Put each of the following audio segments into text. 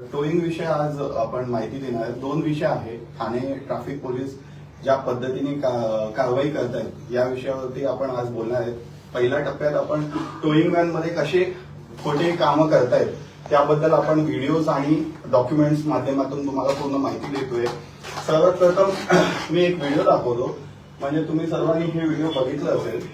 Towing विषय आज आपण माहिती देणार. दोन विषय आहे ठाणे ट्रॅफिक पोलीस ज्या पद्धतीने का- कारवाई करत आहेत या विषयावरती आपण आज बोलणार आहेत. पहिल्या टप्प्यात आपण टोईंग व्हॅनमध्ये कसे खोटे कामं करतायत त्याबद्दल आपण व्हिडिओज आणि डॉक्युमेंट्स माध्यमातून तुम्हाला पूर्ण माहिती देतोय. सर्वात प्रथम मी एक व्हिडिओ दाखवतो. म्हणजे तुम्ही सर्वांनी हे व्हिडिओ बघितलं असेल.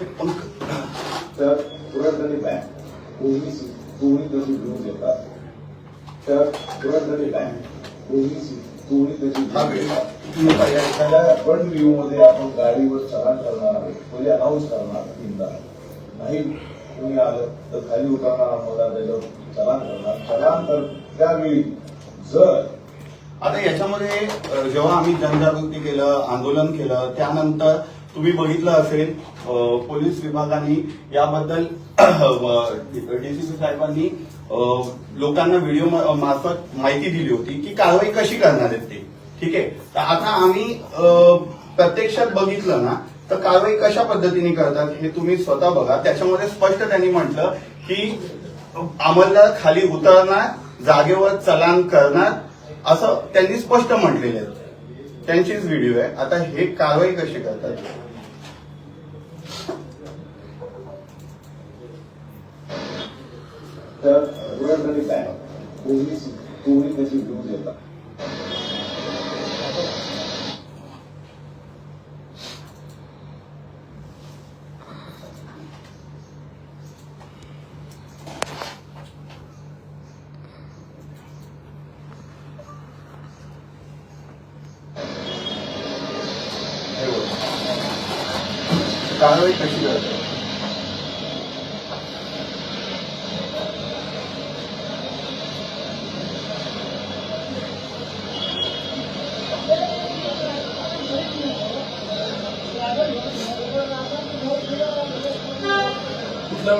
तर पुरंदरी बँक पोलीस कोणी कशी घेऊन येतात तर पुरंदरी बँक पोलीस कोणी कशी घेऊन देतात एखाद्या तुम्ही व्ह्यू मध्ये आपण गाडीवर चलान करणार आहोत म्हणजे अनाऊन्स करणार तीनदा नाही तुम्ही आलं तर खाली उतरणार आम्हाला त्याच्यावर चलान करणार चलान तर त्यावेळी जर आता याच्यामध्ये जेव्हा आम्ही जनजागृती केलं आंदोलन केलं त्यानंतर तुम्ही बघितलं असेल पोलीस विभागाने याबद्दल डीसीपी साहेबांनी लोकांना व्हिडिओ मार्फत माहिती दिली होती की कारवाई कशी करणार आहेत ते. ठीक आहे? तर आता आम्ही प्रत्यक्षात बघितलं ना तर कारवाई कशा पद्धतीने करतात हे तुम्ही स्वतः बघा. त्याच्यामध्ये स्पष्ट त्यांनी म्हटलं की अंमलदार खाली उतरणार जागेवर चलान करणार असं त्यांनी स्पष्ट म्हटलेलं आहे. त्यांचीच व्हिडिओ आहे. आता हे कारवाई कशी करतात? तर पुरंदरी बँक पोलीस चोरी कशी घेऊन येतात?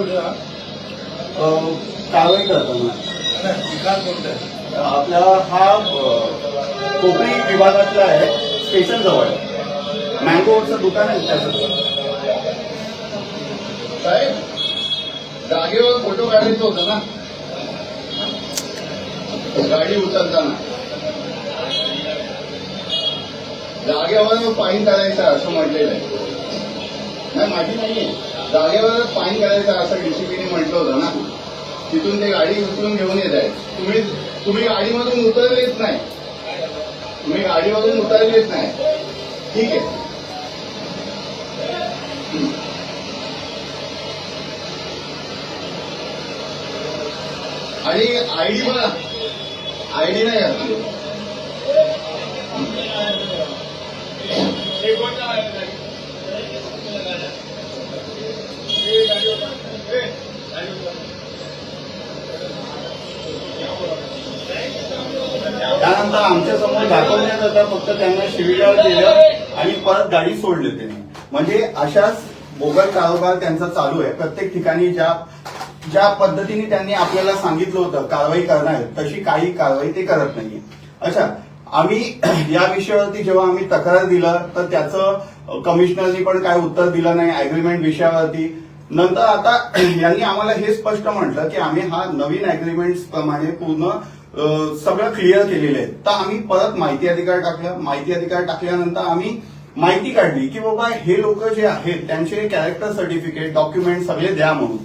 हा अ, कारवाई करताना. ठिकाण कोणतं? आपला हा कोकणी विभागातला आहे स्टेशन जवळ मँगोचं दुकान आहे त्याचं साहेब जागेवर फोटो काढायचं होतं ना. गाडी उचलताना. जागेवर फाईन करायचा असं म्हटलेलं आहे. नाही माझी नाहीये. जागेवर फाईन करायचा असं डीसीपीने म्हटलं होतं ना. तिथून ते गाडी उचलून घेऊन येत आहे तुम्ही तुम्ही गाडीमधून उतरलेच नाही. तुम्ही गाडीमधून उतरलेच नाही. ठीक आहे. आणि आयडी बघा. आयडी नाही आपली. त्यानंतर आमच्यासमोर दाखवण्यात आता फक्त त्यांना शिवीगाळ दिलं आणि परत गाडी सोडली त्यांनी. म्हणजे अशाच बोगल कारभार त्यांचा चालू आहे. प्रत्येक ठिकाणी ज्या ज्या पद्धतीने त्यांनी आपल्याला सांगितलं होतं कारवाई करणार तशी काही कारवाई ते करत नाहीये. अच्छा आम्ही या विषयावरती जेव्हा आम्ही तक्रार दिलं तर त्याचं कमिशनरनी पण काय उत्तर दिलं नाही अग्रीमेंट विषयावरती. नंतर आता यांनी आम्हाला हे स्पष्ट म्हटलं की आम्ही हा नवीन अग्रीमेंट प्रमाणे पूर्ण सगळं क्लिअर केलेलं आहे. तर आम्ही परत माहिती अधिकार टाकलं. माहिती अधिकार टाकल्यानंतर आम्ही माहिती काढली की बाबा हे लोक जे आहेत त्यांचे कॅरेक्टर सर्टिफिकेट डॉक्युमेंट सगळे द्या म्हणून.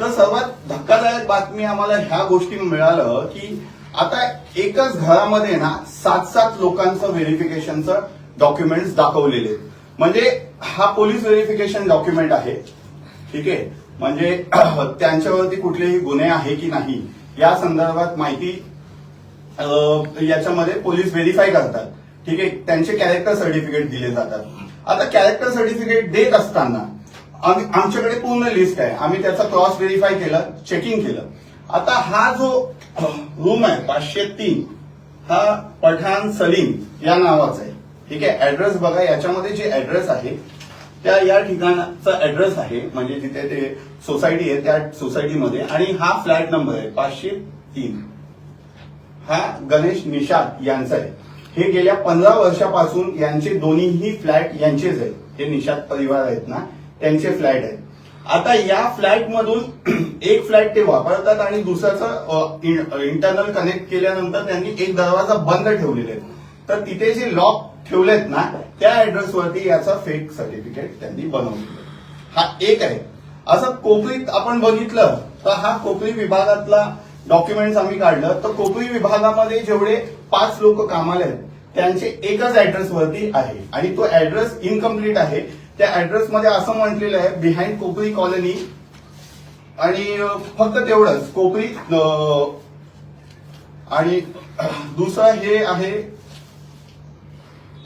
तर सर्वात धक्कादायक बातमी आम्हाला ह्या गोष्टी मिळालं की आता एकाच घरामध्ये ना सात सात लोकांचं व्हेरिफिकेशनचं डॉक्युमेंट्स दाखवलेले म्हणजे हा पोलीस व्हेरिफिकेशन डॉक्युमेंट आहे. ठीक आहे? म्हणजे त्यांच्यावरती कुठलेही गुन्हे आहे की नाही या संदर्भात माहिती याच्यामध्ये पोलीस व्हेरीफाय करतात. ठीक आहे? त्यांचे कॅरेक्टर सर्टिफिकेट दिले जातात. आता कॅरेक्टर सर्टिफिकेट देत असताना आमच्याकडे पूर्ण लिस्ट आहे. आम्ही त्याचा क्रॉस व्हेरीफाय केलं चेकिंग केलं. आता हा जो रूम आहे पाचशे तीन हा पठाण सलीम या नावाचा आहे. ठीक आहे? ऍड्रेस बघा याच्यामध्ये जे ऍड्रेस आहे त्या या ठिकाणाचा ऍड्रेस आहे. म्हणजे जिथे ते सोसायटी आहे त्या सोसायटीमध्ये आणि हा फ्लॅट नंबर आहे पाचशे तीन. हा गणेश निषाद यांचा आहे. हे गेल्या पंधरा वर्षापासून यांचे दोन्हीही फ्लॅट यांचेच आहेत. हे निषाद परिवार आहेत ना त्यांचे फ्लॅट आहेत. आता या फ्लॅटमधून एक फ्लॅट ते वापरतात आणि दुसऱ्याचं इंटरनल कनेक्ट केल्यानंतर त्यांनी एक दरवाजा बंद ठेवलेले आहेत तर तिथे जे लॉक ठेवलेत ना त्या ऍड्रेसवरती याचा फेक सर्टिफिकेट त्यांनी बनवलेलं आहे. हा एक आहे. असं कोपरीत आपण बघितलं तर हा कोपरी विभागातला डॉक्युमेंट्स आम्ही काढलं तर कोपरी विभागामध्ये जेवढे पाच लोक कामाला आहेत त्यांचे एकच ऍड्रेस वरती आहे. आणि तो ऍड्रेस इनकम्प्लीट आहे. त्या ऍड्रेस मध्ये असं म्हटलेलं आहे बिहाइंड कोपरी कॉलनी आणि फक्त तेवढंच कोपरी आणि दुसरं हे आहे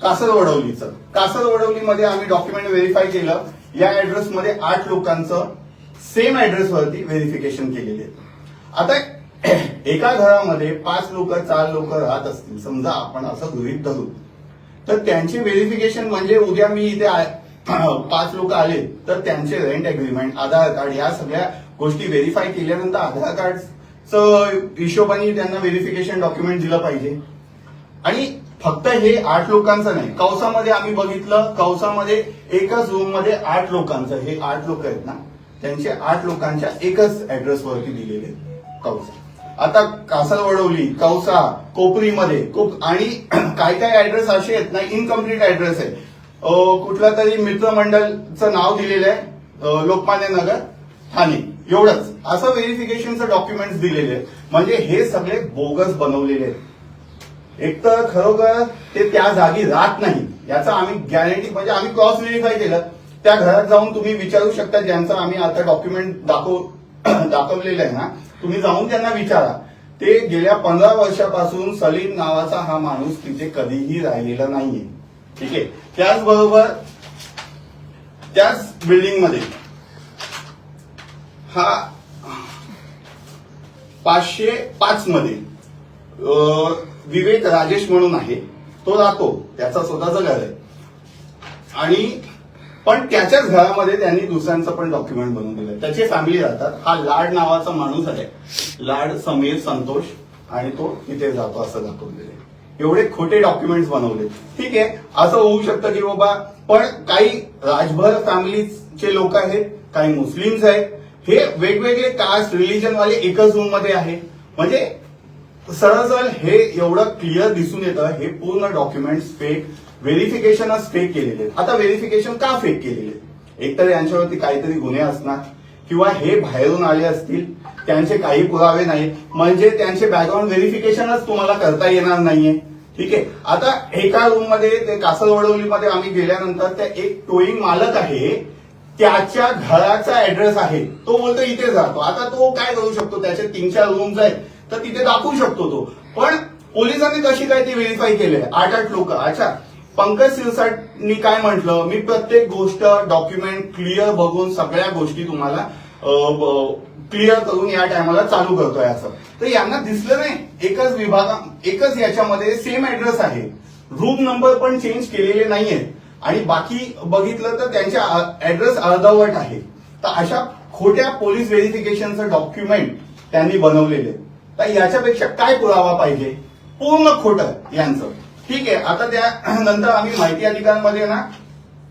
कासर वडवलीचं कासर वडवलीमध्ये आम्ही डॉक्युमेंट व्हेरीफाय केलं. या ऍड्रेसमध्ये आठ लोकांचं सेम ऍड्रेसवरती व्हेरिफिकेशन केलेले आता एका घरामध्ये पाच लोक चार लोक राहत असतील समजा आपण असं गृहित धरू. तर त्यांचे व्हेरिफिकेशन म्हणजे उद्या मी इथे पाच लोक आले तर त्यांचे रेंट अग्रीमेंट आधार कार्ड या सगळ्या गोष्टी व्हेरीफाय केल्यानंतर आधार कार्डचं हिशोबाने त्यांना व्हेरिफिकेशन डॉक्युमेंट दिलं पाहिजे. आणि फक्त हे आठ लोकांचं नाही कौसामध्ये आम्ही बघितलं कौसामध्ये एकाच रूममध्ये आठ लोकांचं हे आठ लोक आहेत ना त्यांचे आठ लोकांच्या एकच ऍड्रेस वरती दिलेले कवसा कौसा. आता कासल वडवली कौसा कोपरीमध्ये कोप आणि काय काय ऍड्रेस असे आहेत ना इनकम्प्लीट ऍड्रेस आहे कुठला तरी मित्रमंडळचं नाव दिलेलं आहे लोकमान्य नगर ठाणे. एवढंच. असं व्हेरिफिकेशनचं डॉक्युमेंट्स दिलेले आहेत. म्हणजे हे सगळे बोगस बनवलेले आहेत. एक तर खरोखर ते त्या जागी राहत नाही. याचा आम्ही गॅरंटी म्हणजे आम्ही क्रॉस व्हेरीफाय केलं. त्या घरात जाऊन तुम्ही विचारू शकता ज्यांचं आम्ही आता डॉक्युमेंट दाखव दाखवलेलं आहे ना. तुम्ही जाऊन त्यांना विचारा. ते गेल्या पंधरा वर्षापासून सलीम नावाचा हा माणूस तिथे कधीही राहिलेला नाहीये. ठीक आहे? त्याचबरोबर त्याच बिल्डिंगमध्ये हा पाचशे पाच मध्ये अं, विवेक राजेश म्हणून आहे. तो राहतो. त्याचा स्वतःचं घर आहे. आणि पण त्याच्याच घरामध्ये त्यांनी दुसऱ्यांचं पण डॉक्युमेंट बनवून दिलं त्याची फॅमिली राहतात. हा लाड नावाचा माणूस आहे. लाड समीर संतोष आणि तो तिथे जातो असं दाखवलेलं एवढे खोटे डॉक्युमेंट्स बनवले ठीक आहे. असं होऊ शकतं की बाबा पण काही राजभर फॅमिलीचे लोक आहेत काही मुस्लिम्स आहेत. हे वेगवेगळे कास्ट रिलीजन वाले एकच रूममध्ये आहे. म्हणजे सरळ सरळ हे एवढं क्लिअर दिसून येतं. हे पूर्ण डॉक्युमेंट्स फेक व्हेरिफिकेशनच फेक केलेले आता व्हेरिफिकेशन का फेक केलेले एक एकतर यांच्यावरती काहीतरी गुन्हे असणार किंवा हे बाहेरून आले असतील त्यांचे काही पुरावे नाहीत. म्हणजे त्यांचे बॅकग्राऊंड व्हेरिफिकेशनच तुम्हाला करता येणार नाहीये. ठीक आहे? आता एका रूममध्ये ते कासलवडवलीमध्ये आम्ही गेल्यानंतर त्या एक टोईंग मालक आहे. त्याच्या घराचा ऍड्रेस आहे. तो बोलतो इथे जातो आता तो काय करू शकतो? त्याचे तीन चार रूम्स आहेत. तर तिथे दाखवू शकतो तो. पण पोलिसांनी कशी काय ते व्हेरीफाय केले आठ आठ लोक. अच्छा. पंकज सिरसाटनी काय म्हटलं? मी प्रत्येक गोष्ट डॉक्युमेंट क्लिअर बघून सगळ्या गोष्टी तुम्हाला क्लिअर करून या टायमाला चालू करतोय असं. तर यांना दिसलं नाही. एकच विभाग एकच याच्यामध्ये सेम ऍड्रेस आहे. रूम नंबर पण चेंज केलेले नाहीये. आणि बाकी बघितलं तर त्यांच्या ऍड्रेस अर्धवट आहे. तर अशा खोट्या पोलीस व्हेरिफिकेशनचं डॉक्युमेंट त्यांनी बनवलेले. तर याच्यापेक्षा काय पुरावा पाहिजे? पूर्ण खोटं यांचं. ठीक आहे आता त्या नंतर आम्ही माहिती अधिकारांमध्ये ना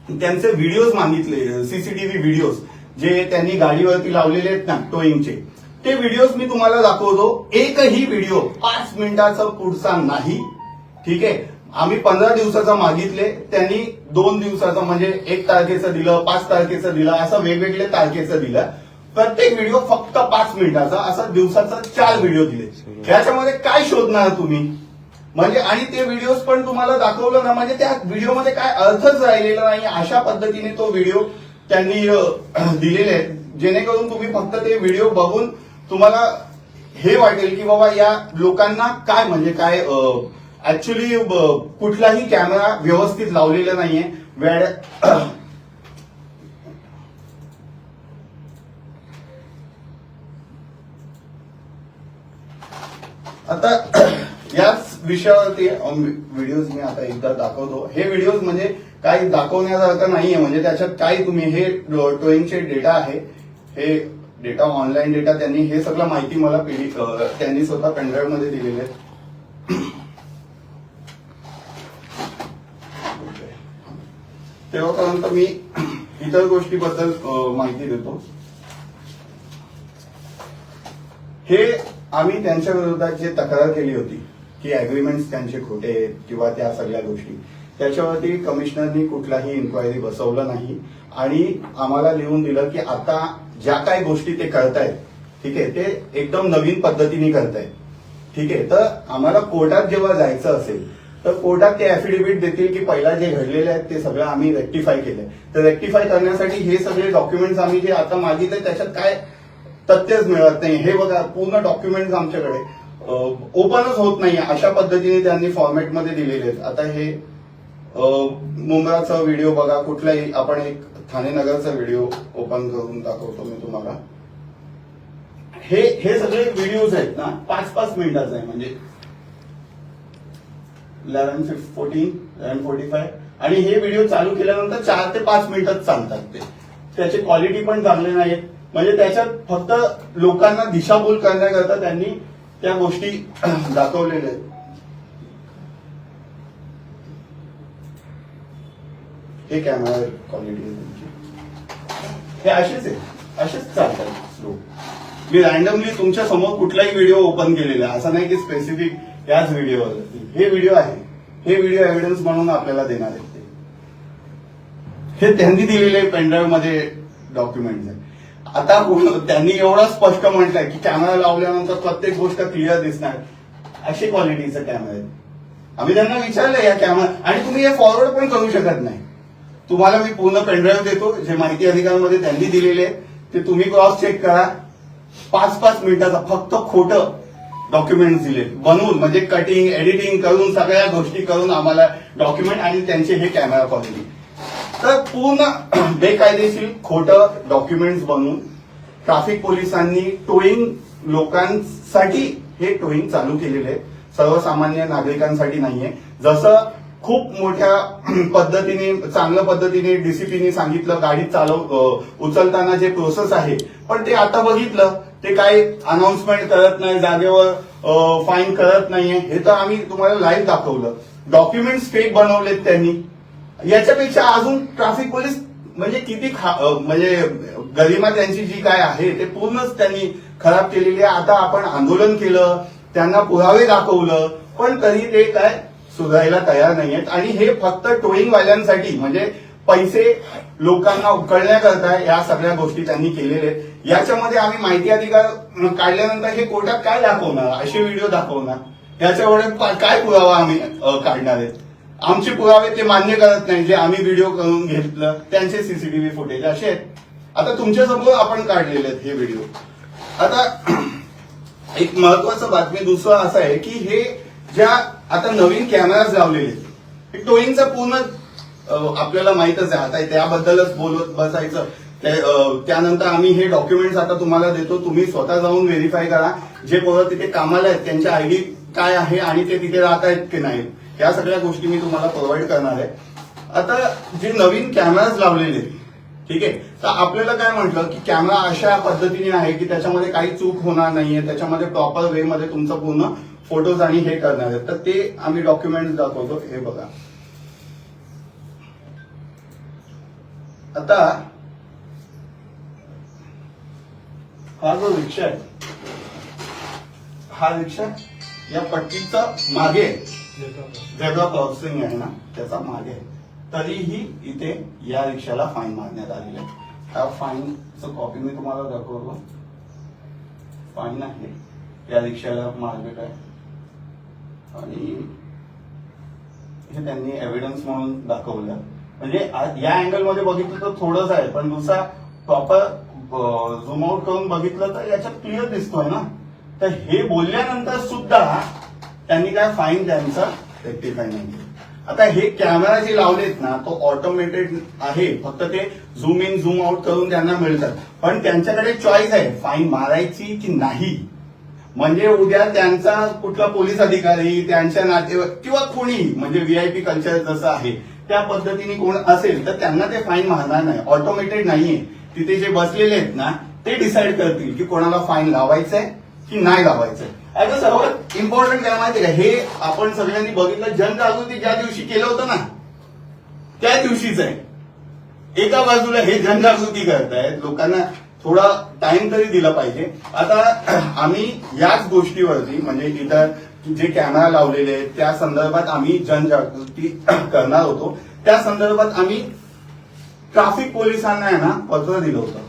त्यांचे व्हिडिओज मागितले सीसीटीव्ही व्हिडिओज जे त्यांनी गाडीवरती लावलेले आहेत ना टोईंगचे ते व्हिडिओज मी तुम्हाला दाखवतो. एकही व्हिडिओ पाच मिनिटाचा पुढचा नाही. ठीक आहे? आम्ही पंधरा दिवसाचा मागितले त्यांनी दोन दिवसाचं म्हणजे एक तारखेचं दिलं पाच तारखेचं दिलं असं वेगवेगळे तारखेचं दिलं. प्रत्येक व्हिडिओ फक्त पाच मिनिटाचा असं दिवसाचा चार व्हिडिओ दिले. याच्यामध्ये काय शोधणार तुम्ही? म्हणजे आणि ते व्हिडिओज पण तुम्हाला दाखवलं ना म्हणजे त्या व्हिडिओमध्ये काय अर्थच राहिलेला नाही. अशा पद्धतीने तो व्हिडिओ त्यांनी दिलेले आहेत. जेणेकरून तुम्ही फक्त ते व्हिडिओ बघून तुम्हाला हे वाटेल की बाबा या लोकांना काय म्हणजे काय ऍक्च्युली कुठलाही कॅमेरा व्यवस्थित लावलेला नाहीये. वेळ आता विषयावरती व्हिडिओज मी आता एकदा दाखवतो. हे व्हिडिओज म्हणजे काही दाखवण्यासारखं नाहीये. म्हणजे त्याच्यात काही तुम्ही हे टोईंगचे डेटा आहे हे डेटा ऑनलाईन डेटा त्यांनी हे सगळं माहिती मला पिढी त्यांनी स्वतः पेनड्राईव्हमध्ये दिलेले आहे तेव्हापर्यंत मी इतर गोष्टीबद्दल माहिती देतो. हे आम्ही त्यांच्या विरोधात जे तक्रार केली होती की अग्रीमेंट त्यांचे खोटे आहेत किंवा त्या सगळ्या गोष्टी. त्याच्यावरती कमिशनरनी कुठलाही इन्क्वायरी बसवलं नाही. आणि आम्हाला लिहून दिलं की आता ज्या काही गोष्टी ते करतायत ठीक आहे ते एकदम नवीन पद्धतीने करतायत. ठीक आहे तर आम्हाला कोर्टात जेव्हा जायचं असेल तर कोर्टात ते अफिडेव्हिट देतील की पहिला जे घडलेले आहेत ते सगळं आम्ही रेक्टिफाय केलंय. तर रेक्टिफाय करण्यासाठी हे सगळे डॉक्युमेंट्स आम्ही जे आता मागितले त्याच्यात काय तथ्यच मिळत नाही. हे बघा पूर्ण डॉक्युमेंट्स आमच्याकडे. ओपनच होत नाही अशा पद्धतीने त्यांनी फॉर्मॅटमध्ये दिलेले आहेत. आता हे मुंब्राचा व्हिडिओ बघा. कुठलाही आपण एक ठाणे नगरचा व्हिडिओ ओपन करून दाखवतो मी तुम्हाला. हे हे सगळे व्हिडिओज आहेत ना पाच पाच मिनिटाचा आहे म्हणजे eleven fourteen eleven forty five आणि हे व्हिडिओ चालू केल्यानंतर चार ते पाच मिनिटात चालतात ते. त्याची क्वालिटी पण चांगली नाही म्हणजे त्याच्यात फक्त लोकांना दिशाभूल करण्याकरता त्यांनी त्या गोष्टी दाखवलेल्या आहेत. हे कॅमेरा क्वालिटी आहे तुमची. हे असेच आहे. असेच चालतात स्लो मी रॅन्डमली तुमच्यासमोर कुठलाही व्हिडिओ ओपन केलेला आहे. असं नाही की स्पेसिफिक याच व्हिडिओवर हे व्हिडिओ आहे. हे व्हिडिओ एव्हिडन्स म्हणून आपल्याला देणार आहेत ते. हे त्यांनी दिलेले पेनड्राईव्हमध्ये डॉक्युमेंट आहे. आता त्यांनी एवढं स्पष्ट म्हटलंय की कॅमेरा लावल्यानंतर प्रत्येक गोष्ट क्लिअर दिसणार. अशी क्वालिटीचा कॅमेरा आहे. आम्ही त्यांना विचारलं या कॅमेरा आणि तुम्ही हे फॉरवर्ड पण करू शकत नाही. तुम्हाला मी पूर्ण पेनड्राईव्ह देतो जे माहिती अधिकारांमध्ये त्यांनी दिलेले ते तुम्ही क्रॉस चेक करा. पाच पाच मिनिटाचा फक्त खोटं डॉक्युमेंट दिले. बनवून म्हणजे कटिंग एडिटिंग करून सगळ्या गोष्टी करून आम्हाला डॉक्युमेंट आणि त्यांचे हे कॅमेरा क्वालिटी तर पूर्ण बेकायदेशीर खोटं डॉक्युमेंट्स बनवून ट्रॅफिक पोलिसांनी टोईंग लोकांसाठी हे टोईंग चालू केलेले आहे. सर्वसामान्य नागरिकांसाठी नाहीये. जसं खूप मोठ्या पद्धतीने चांगल्या पद्धतीने डीसीपीने सांगितलं गाडी चालव उचलताना जे प्रोसेस आहे पण ते आता बघितलं ते काही अनाउन्समेंट करत नाही जागेवर फाईन करत नाहीये. हे तर आम्ही तुम्हाला लाईव्ह दाखवलं. डॉक्युमेंट्स फेक बनवलेत त्यांनी. याच्यापेक्षा अजून ट्रॅफिक पोलीस म्हणजे किती म्हणजे गरिमा त्यांची जी काय आहे ते पूर्णच त्यांनी खराब केलेली आहे. आता आपण आंदोलन केलं त्यांना पुरावे दाखवलं पण तरी ते काय सुधारायला तयार नाहीयेत आणि हे फक्त टोईंगवाल्यांसाठी म्हणजे पैसे लोकांना उकळण्याकरता या सगळ्या गोष्टी त्यांनी केलेल्या आहेत. याच्यामध्ये आम्ही माहिती अधिकार काढल्यानंतर हे कोर्टात काय दाखवणार? असे व्हिडिओ दाखवणार? याच्यावर काय पुरावा आम्ही काढणार आहेत? आमचे पुरावे ते मान्य करत नाही जे आम्ही व्हिडिओ करून घेतलं त्यांचे सीसीटीव्ही फुटेज असे आहेत. आता तुमच्यासमोर आपण काढलेले आहेत हे व्हिडिओ आता एक महत्वाचं बातमी दुसरं असं आहे की हे ज्या आता नवीन कॅमेराज लावलेले आहेत, हे टोईंगचं पूर्ण आपल्याला माहितच आहे. आता त्याबद्दलच बोलत बसायचं. त्यानंतर आम्ही हे डॉक्युमेंट्स आता तुम्हाला देतो. तुम्ही स्वतः जाऊन व्हेरीफाय करा. जे पोरं तिथे कामाला आहेत त्यांच्या आयडी काय आहे आणि ते तिथे राहत आहेत की नाही या सगळ्या गोष्टी मी तुम्हाला प्रोव्हाइड करणार आहे. आता जे नवीन कॅमेराज लावलेले ठीक आहे? तर आपल्याला काय म्हटलं की कॅमेरा अशा पद्धतीने आहे की त्याच्यामध्ये काही चूक होणार नाहीये त्याच्यामध्ये प्रॉपर वे मध्ये तुमचं पूर्ण फोटोज आणि हे करणार आहे तर ते आम्ही डॉक्युमेंट दाखवतो. हे बघा. आता हा जो रिक्षा आहे हा रिक्षा या पट्टीचा मागे जळगाव क्रॉसिंग आहे ना त्याचा मागे. आहे तरीही इथे या रिक्षाला फाईन मारण्यात आलेला आहे हा फाईनचं कॉपी मी तुम्हाला दाखवतो. फाईन आहे. या रिक्षाला मार्ग काय? आणि हे त्यांनी एव्हिडन्स म्हणून दाखवलं. म्हणजे या अँगलमध्ये बघितलं तर थोडंच आहे पण दुसरा प्रॉपर झूम आउट करून बघितलं तर याच्यात क्लिअर दिसतोय ना. तर हे बोलल्यानंतर सुद्धा त्यांनी काय फाईन त्यांचा रेक्टिफाय नाही आता हे कॅमेरा जे लावलेत ना तो ऑटोमेटेड आहे. फक्त ते झूम इन झूम आउट करून त्यांना मिळतात. पण त्यांच्याकडे चॉईस आहे. फाईन मारायची की नाही? म्हणजे उद्या त्यांचा कुठला पोलीस अधिकारी त्यांच्या नातेवाईक किंवा कोणी म्हणजे व्हीआयपी कल्चर जसं आहे त्या पद्धतीने कोण असेल तर त्यांना ते फाईन मारणार नाही. ऑटोमेटेड नाहीये. तिथे जे बसलेले आहेत ना ते डिसाईड करतील की कोणाला फाईन लावायचंय की नाही लावायचंय. आता सर्वात इम्पॉर्टंट काय माहितीये का? हे आपण सगळ्यांनी बघितलं जनजागृती ज्या दिवशी केलं होतं ना त्या दिवशीच आहे. एका बाजूला हे जनजागृती करतायत लोकांना थोडा टाइम तरी दिला पाहिजे. आता आम्ही याच गोष्टीवरती म्हणजे इथं जे कॅमेरा लावलेले आहेत त्या संदर्भात आम्ही जनजागृती करणार होतो. त्या संदर्भात आम्ही ट्राफिक पोलिसांना आहे ना पत्र दिलं होतं.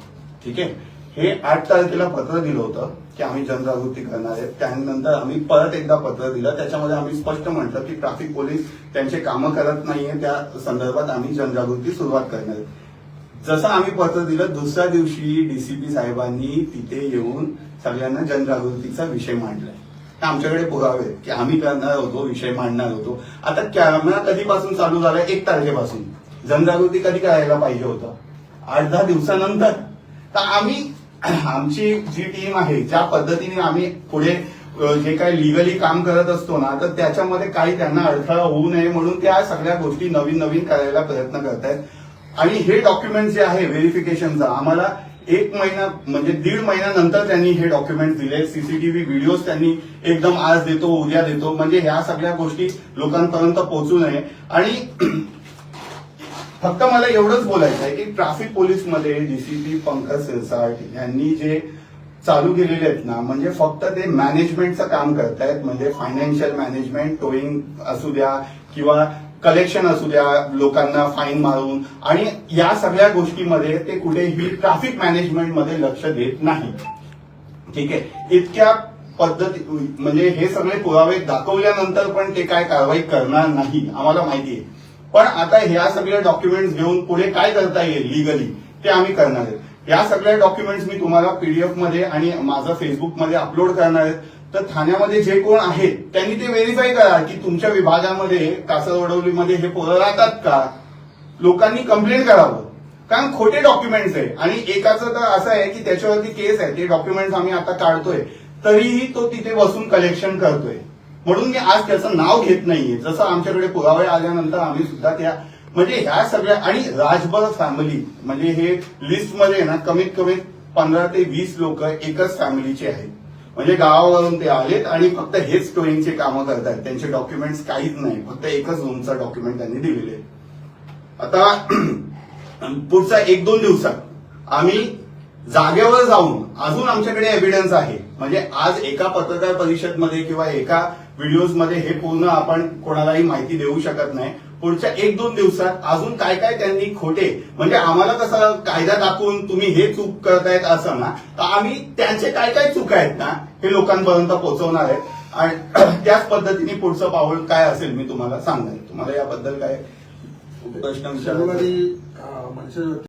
ठीक आहे? हे आठ तारखेला पत्र दिलं होतं. की आम्ही जनजागृती करणार आहे. त्यानंतर आम्ही परत एकदा पत्र दिलं. त्याच्यामध्ये आम्ही स्पष्ट म्हटलं की ट्रॅफिक पोलीस त्यांचे कामं करत नाहीये. त्या संदर्भात आम्ही जनजागृती सुरुवात करणार आहे. जसं आम्ही पत्र दिलं दुसऱ्या दिवशी डीसीपी साहेबांनी तिथे येऊन सगळ्यांना जनजागृतीचा विषय मांडलाय. तर आमच्याकडे पुरावे की आम्ही करणार होतो विषय मांडणार होतो. आता कॅमेरा कधीपासून चालू झाला एक तारखेपासून. जनजागृती कधी करायला पाहिजे होतं? आठ दहा दिवसानंतर. तर आम्ही आमची जी टीम आहे ज्या पद्धतीने आम्ही पुढे जे काही लिगली काम करत असतो ना तर त्याच्यामध्ये काही त्यांना अडथळा होऊ नये म्हणून त्या सगळ्या गोष्टी नवीन नवीन करायला प्रयत्न करतायत. आणि हे डॉक्युमेंट जे आहे व्हेरिफिकेशनचं आम्हाला एक महिना म्हणजे दीड महिन्यानंतर त्यांनी हे डॉक्युमेंट दिले. सीसीटीव्ही व्हिडिओज त्यांनी एकदम आज देतो उद्या देतो. म्हणजे ह्या सगळ्या गोष्टी लोकांपर्यंत पोहोचू नये. आणि फक्त मला एवढंच बोलायचं आहे की ट्रॅफिक पोलीसमध्ये डीसीपी पंकज सिरसाट यांनी जे चालू केलेले आहेत ना म्हणजे फक्त ते मॅनेजमेंटचं काम करतायत म्हणजे फायनान्शियल मॅनेजमेंट टोईंग असू द्या किंवा कलेक्शन असू द्या लोकांना फाईन मारून आणि या सगळ्या गोष्टीमध्ये ते कुठेही ट्रॅफिक मॅनेजमेंटमध्ये लक्ष देत नाही. ठीक आहे? इतक्या पद्धती म्हणजे हे सगळे पुरावे दाखवल्यानंतर पण ते काय कारवाई करणार नाही आम्हाला माहिती आहे. पण आता ह्या सगळ्या डॉक्युमेंट्स घेऊन पुढे काय करता येईल लिगली ते आम्ही करणार आहेत. या सगळ्या डॉक्युमेंट्स मी तुम्हाला पीडीएफमध्ये आणि माझं फेसबुकमध्ये अपलोड करणार आहे तर ठाण्यामध्ये जे कोण आहेत त्यांनी ते व्हेरीफाय करा की तुमच्या विभागामध्ये कासरवडवलीमध्ये हे पोरं राहतात का? लोकांनी कंप्लेंट करावं. कारण खोटे डॉक्युमेंट्स आहे आणि एकाचं तर असं आहे की त्याच्यावरती केस आहे. ते डॉक्युमेंट्स आम्ही आता काढतोय. तरीही तो तिथे बसून कलेक्शन करतोय. म्हणून मी आज त्याचं नाव घेत नाहीये. जसं आमच्याकडे पुरावे आल्यानंतर आम्ही सुद्धा त्या म्हणजे ह्या सगळ्या आणि राजभर फॅमिली म्हणजे हे लिस्टमध्ये ना कमीत कमी पंधरा ते वीस लोक एकच फॅमिलीचे आहेत. म्हणजे गावावरून ते आलेत आणि फक्त हेच टोईंगचे कामं करतायत. त्यांचे डॉक्युमेंट्स काहीच नाही. फक्त एकच रूमचा डॉक्युमेंट त्यांनी दिलेले आहे. आता पुढचा एक दोन दिवसात आम्ही जागेवर जाऊन अजून आमच्याकडे एव्हिडन्स आहे. म्हणजे आज एका पत्रकार परिषदमध्ये किंवा एका व्हिडिओजमध्ये हे पूर्ण आपण कोणालाही माहिती देऊ शकत नाही. पुढच्या एक दोन दिवसात अजून काय काय त्यांनी खोटे म्हणजे आम्हाला कसं कायदा दाखवून तुम्ही हे चूक करतायत असं ना तर आम्ही त्यांचे काय काय चूक आहेत ना हे लोकांपर्यंत पोहोचवणार आहेत. आणि त्याच पद्धतीने पुढचं पाऊल काय असेल मी तुम्हाला सांगणार तुम्हाला याबद्दल काय प्रश्न विचार